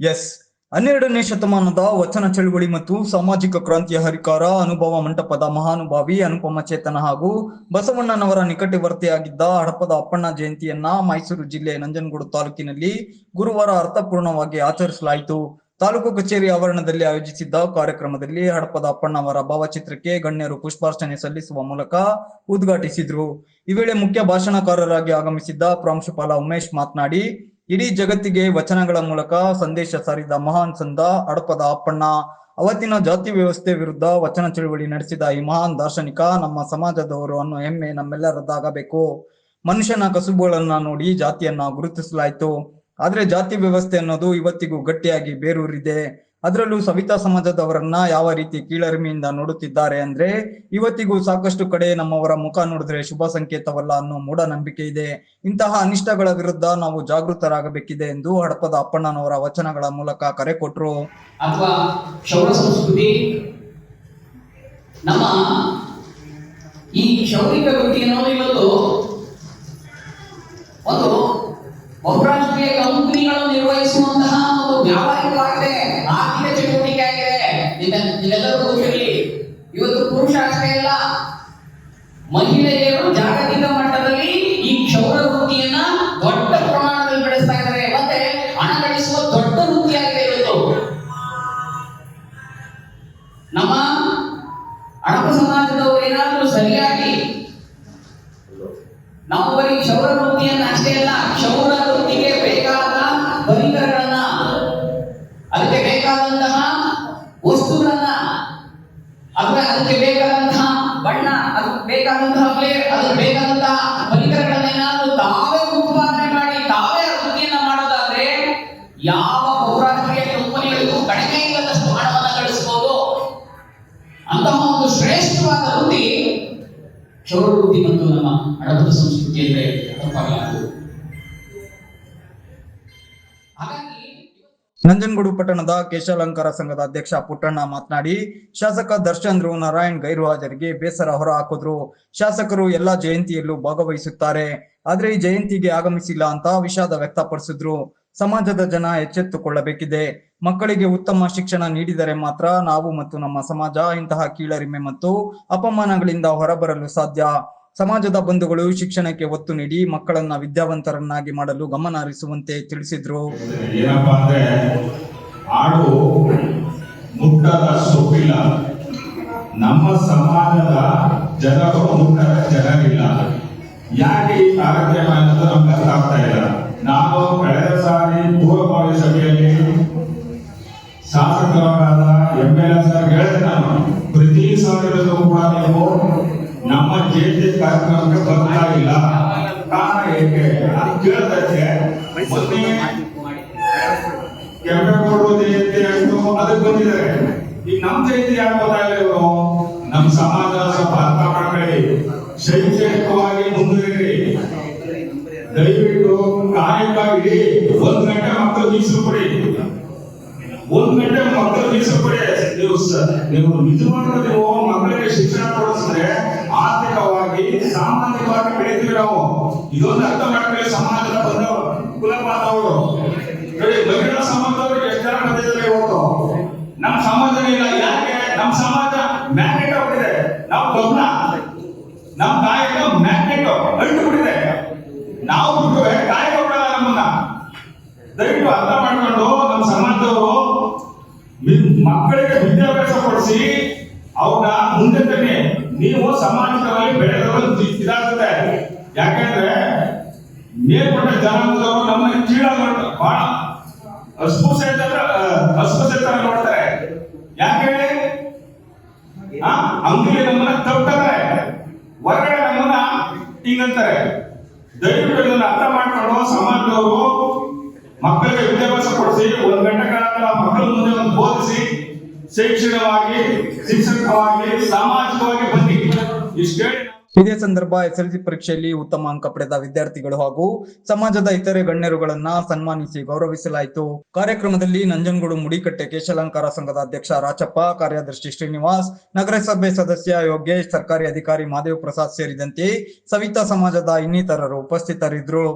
S ಹನ್ನೆರಡನೇ ಶತಮಾನದ ವಚನ ಚಳುವಳಿ ಮತ್ತು ಸಾಮಾಜಿಕ ಕ್ರಾಂತಿಯ ಹರಿಕಾರ, ಅನುಭವ ಮಂಟಪದ ಮಹಾನುಭಾವಿ ಅನುಪಮ ಚೇತನ ಹಾಗೂ ಬಸವಣ್ಣನವರ ನಿಕಟವರ್ತಿಯಾಗಿದ್ದ ಹಡಪದ ಅಪ್ಪಣ್ಣ ಜಯಂತಿಯನ್ನ ಮೈಸೂರು ಜಿಲ್ಲೆ ನಂಜನಗೂಡು ತಾಲೂಕಿನಲ್ಲಿ ಗುರುವಾರ ಅರ್ಥಪೂರ್ಣವಾಗಿ ಆಚರಿಸಲಾಯಿತು. ತಾಲೂಕು ಕಚೇರಿ ಆವರಣದಲ್ಲಿ ಆಯೋಜಿಸಿದ್ದ ಕಾರ್ಯಕ್ರಮದಲ್ಲಿ ಹಡಪದ ಅಪ್ಪಣ್ಣವರ ಭಾವಚಿತ್ರಕ್ಕೆ ಗಣ್ಯರು ಪುಷ್ಪಾರ್ಚನೆ ಸಲ್ಲಿಸುವ ಮೂಲಕ ಉದ್ಘಾಟಿಸಿದ್ರು. ಈ ವೇಳೆ ಮುಖ್ಯ ಭಾಷಣಕಾರರಾಗಿ ಆಗಮಿಸಿದ್ದ ಪ್ರಾಂಶುಪಾಲ ಉಮೇಶ್ ಮಾತನಾಡಿ ಇಡೀ ಜಗತ್ತಿಗೆ ವಚನಗಳ ಮೂಲಕ ಸಂದೇಶ ಸಾರಿದ ಮಹಾನ್ ಸಂದ ಅಡಪದ ಅಪ್ಪಣ್ಣ. ಅವತ್ತಿನ ಜಾತಿ ವ್ಯವಸ್ಥೆ ವಿರುದ್ಧ ವಚನ ಚಳುವಳಿ ನಡೆಸಿದ ಈ ಮಹಾನ್ ದಾರ್ಶನಿಕ ನಮ್ಮ ಸಮಾಜದವರು ಅನ್ನೋ ಹೆಮ್ಮೆ ನಮ್ಮೆಲ್ಲರದ್ದಾಗಬೇಕು. ಮನುಷ್ಯನ ಕಸುಬುಗಳನ್ನ ನೋಡಿ ಜಾತಿಯನ್ನ ಗುರುತಿಸಲಾಯಿತು. ಆದ್ರೆ ಜಾತಿ ವ್ಯವಸ್ಥೆ ಅನ್ನೋದು ಇವತ್ತಿಗೂ ಗಟ್ಟಿಯಾಗಿ ಬೇರೂರಿದೆ. ಅದರಲ್ಲೂ ಸವಿತಾ ಸಮಾಜದವರನ್ನ ಯಾವ ರೀತಿ ಕೀಳರಿಮೆಯಿಂದ ನೋಡುತ್ತಿದ್ದಾರೆ ಅಂದ್ರೆ ಇವತ್ತಿಗೂ ಸಾಕಷ್ಟು ಕಡೆ ನಮ್ಮವರ ಮುಖ ನೋಡಿದ್ರೆ ಶುಭ ಸಂಕೇತವಲ್ಲ ಅನ್ನೋ ಮೂಢನಂಬಿಕೆ ಇದೆ. ಇಂತಹ ಅನಿಷ್ಟಗಳ ವಿರುದ್ಧ ನಾವು ಜಾಗೃತರಾಗಬೇಕಿದೆ ಎಂದು ಹಡಪದ ಅಪ್ಪಣ್ಣನವರ ವಚನಗಳ ಮೂಲಕ ಕರೆ ಕೊಟ್ಟರು ಅಥವಾ ಶೌರ ಸಂಸ್ಕೃತಿ, ನಮ್ಮ ಈ ಶೌರಿಕ ವೃತ್ತಿ ಇವತ್ತು ಅಡಪ ಸಮಾಜದವರು ಏನಾದರೂ ಸರಿಯಾಗಿ ನಾವು ಬರೀ ಕ್ಷೌರ ವೃತ್ತಿಯನ್ನ ಅಷ್ಟೇ ಅಲ್ಲ, ಕ್ಷೌರ ವೃತ್ತಿಗೆ ಬೇಕಾದ ಪರಿಕರಗಳನ್ನ ಅದಕ್ಕೆ ಬೇಕಾದಂತಹ ವಸ್ತುಗಳನ್ನ ಅಥವಾ ಅದಕ್ಕೆ ಬೇಕಾದಂತಹ ಬಣ್ಣ ಅದಕ್ಕೆ ಬೇಕಾದಂತಹ ಪ್ಲೇಟ್ ಅದಕ್ಕೆ ಬೇಕಾದಂತಹ ಪರಿಕರಗಳನ್ನ ಏನಾದರೂ ತಾವೇ ಉತ್ಪಾದನೆ ಮಾಡಿ, ತಾವೇ ವೃತ್ತಿಯನ್ನ ಮಾಡೋದಾದ್ರೆ ಯಾವ ಕ್ಷೌರ ವೃತ್ತಿ ಮತ್ತು ನಮ್ಮ ಅಡಪದ ಸಂಸ್ಕೃತಿ ಅಂದ್ರೆ ತಪ್ಪಾಗಲಾರದು. ನಂಜನಗೂಡು ಪಟ್ಟಣದ ಕೇಶಾಲಂಕಾರ ಸಂಘದ ಅಧ್ಯಕ್ಷ ಪುಟ್ಟಣ್ಣ ಮಾತನಾಡಿ, ಶಾಸಕ ದರ್ಶನ್ ಧ್ರುವ ನಾರಾಯಣ್ ಗೈರು ಹಾಜರಿಗೆ ಬೇಸರ ಹೊರ ಹಾಕಿದ್ರು ಶಾಸಕರು ಎಲ್ಲಾ ಜಯಂತಿಯಲ್ಲೂ ಭಾಗವಹಿಸುತ್ತಾರೆ. ಆದ್ರೆ ಈ ಜಯಂತಿಗೆ ಆಗಮಿಸಿಲ್ಲ ಅಂತ ವಿಷಾದ ವ್ಯಕ್ತಪಡಿಸಿದ್ರು. ಸಮಾಜದ ಜನ ಎಚ್ಚೆತ್ತುಕೊಳ್ಳಬೇಕಿದೆ. ಮಕ್ಕಳಿಗೆ ಉತ್ತಮ ಶಿಕ್ಷಣ ನೀಡಿದರೆ ಮಾತ್ರ ನಾವು ಮತ್ತು ನಮ್ಮ ಸಮಾಜ ಇಂತಹ ಕೀಳರಿಮೆ ಮತ್ತು ಅಪಮಾನಗಳಿಂದ ಹೊರಬರಲು ಸಾಧ್ಯ. ಸಮಾಜದ ಬಂಧುಗಳು ಶಿಕ್ಷಣಕ್ಕೆ ಒತ್ತು ನೀಡಿ ಮಕ್ಕಳನ್ನ ವಿದ್ಯಾವಂತರನ್ನಾಗಿ ಮಾಡಲು ಗಮನ ಹರಿಸುವಂತೆ ತಿಳಿಸಿದ್ರು ನಮ್ಮ ಸಮಾಜದ ಜನರು ಮುಟ್ಟದ ಜನರಿಲ್ಲ. ಯಾಕೆ ಈ ಕಾರ್ಯಕ್ರಮ ಅನ್ನೋದು ನಮ್ಗೆ ನಾನು ಕಳೆದ ಸಾರಿ ಪೂರ್ವಭಾವಿ ಸಭೆಯಲ್ಲಿ ಶಾಸಕರಾದ ಎಂ ಎಲ್ ಸರ್ ಹೇಳಿದೆ ನಾನು, ಪ್ರತಿ ಸಾವಿರದಲ್ಲೂ ಕೂಡ ನೀವು ನಮ್ಮ ಜಯಂತಿ ಕಾರ್ಯಕ್ರಮಕ್ಕೆ ಬರ್ತಾ ಇಲ್ಲ. ಕಾರಣ ಏಕೆ? ಅದು ಕೇಳಿದಕ್ಕೆ ಕೆಂಪೇಗೌಡರು ಜಯಂತಿ ಆಯ್ತು, ಅದಕ್ಕೆ ಬಂದಿದ್ದಾರೆ. ಈಗ ನಮ್ ಜಯಂತಿ ಯಾಕೆ ಗೊತ್ತಾಗಿಲ್ಲ ಇವರು ನಮ್ ಸಮಾಜ ಸ್ವಲ್ಪ ಅರ್ಥ ಮಾಡ್ಕೊಳ್ಳಿ ಮುಂದುವರಿರಿ ದಯವಿಟ್ಟು ಕಾಯಕ ಇಡಿ ಒಂದ್ ಗಂಟೆ ಮಕ್ಕಳು ಮೀಸಲು ಒಂದ್ ಗಂಟೆ ಮಕ್ಕಳು ಮೀಸಲು ಕೊಡಿ ನೀವು ನೀವು ನೀವು ಮಕ್ಕಳಿಗೆ ಶಿಕ್ಷಣ ಕೊಡಿಸಿದ್ರೆ ಆರ್ಥಿಕವಾಗಿ, ಸಾಮಾಜಿಕವಾಗಿ ಬೆಳಿತೀವಿ ನಾವು. ಇದೊಂದು ಅರ್ಥ ಮಾಡ್ಕೊಳ್ಳಿ, ಸಮಾಜದ ಬಂದ ಕುಲಪಾದವರು. ನೋಡಿ ಮಹಿಳಾ ಸಮಾಜದವ್ರಿಗೆ ಎಷ್ಟು ಜನ ಬಂದಿದ್ದಾರೆ ಇವತ್ತು? ನಮ್ಮ ಸಮಾಜ ಇಲ್ಲ. ಯಾಕೆ? ನಮ್ಮ ಸಮಾಜ ಮ್ಯಾಗ್ನೆಟ್ ದಯವಿಟ್ಟು ಅರ್ಥ ಮಾಡ್ಕೊಂಡು ನಮ್ಮ ಸಮಾಜದವರು ಮಕ್ಕಳಿಗೆ ವಿದ್ಯಾಭ್ಯಾಸ ಕೊಡಿಸಿ ಅವ್ರನ್ನ ಮುಂದೆ ತನ್ನಿ ನೀವು ಸಮಾಜದಲ್ಲಿ ಬೆಳೆದವರು ಇದಾಗುತ್ತೆ. ಯಾಕಂದ್ರೆ ಮೇಲ್ಪಟ್ಟ ಜನಾಂಗದವರು ನಮ್ಮನ್ನ ಕೀಳಾಗಿ ನೋಡ್ತಾರೆ. ಬಹಳ ಅಸ್ಪೃಶ್ಯತೆ ಅಸ್ಪೃಶ್ಯತೆ ನೋಡ್ತಾರೆ. ಯಾಕೆ ಅಂಗಡಿ ನಮ್ಮನ್ನ ತಪ್ತಾರೆ ಹೊರಗಡೆ ನಮ್ಮನ್ನ ಹಿಂಗಂತಾರೆ. ದಯವಿಟ್ಟು ಅರ್ಥ ಮಾಡ್ಕೊಂಡು ಸಮಾಜದವರು ಮಕ್ಕಳಿಗೆ ವಿದ್ಯಾಭ್ಯಾಸ ಕೊಡಿಸಿ, ಒಂದು ಗಂಟೆ ಕಾಲ ಮಕ್ಕಳ ಮುಂದೆ ಒಂದು ಬೋಧಿಸಿ, ಶೈಕ್ಷಣಿಕವಾಗಿ, ಶಿಕ್ಷಕವಾಗಿ, ಸಾಮಾಜಿಕವಾಗಿ ಬನ್ನಿ. ಇಷ್ಟೇ ಇದೇ ಸಂದರ್ಭ ಎಸ್ಎಲ್ಸಿ ಪರೀಕ್ಷೆಯಲ್ಲಿ ಉತ್ತಮ ಅಂಕ ಪಡೆದ ವಿದ್ಯಾರ್ಥಿಗಳು ಹಾಗೂ ಸಮಾಜದ ಇತರೆ ಗಣ್ಯರುಗಳನ್ನ ಸನ್ಮಾನಿಸಿ ಗೌರವಿಸಲಾಯಿತು. ಕಾರ್ಯಕ್ರಮದಲ್ಲಿ ನಂಜನಗೂಡು ಮುಡಿಕಟ್ಟೆ ಕೇಶಾಲಂಕಾರ ಸಂಘದ ಅಧ್ಯಕ್ಷ ರಾಚಪ್ಪ, ಕಾರ್ಯದರ್ಶಿ ಶ್ರೀನಿವಾಸ್, ನಗರಸಭೆ ಸದಸ್ಯ ಯೋಗೇಶ್, ಸರ್ಕಾರಿ ಅಧಿಕಾರಿ ಮಾದೇವ್ ಪ್ರಸಾದ್ ಸೇರಿದಂತೆ ಸವಿತಾ ಸಮಾಜದ ಇನ್ನಿತರರು ಉಪಸ್ಥಿತರಿದ್ದರು.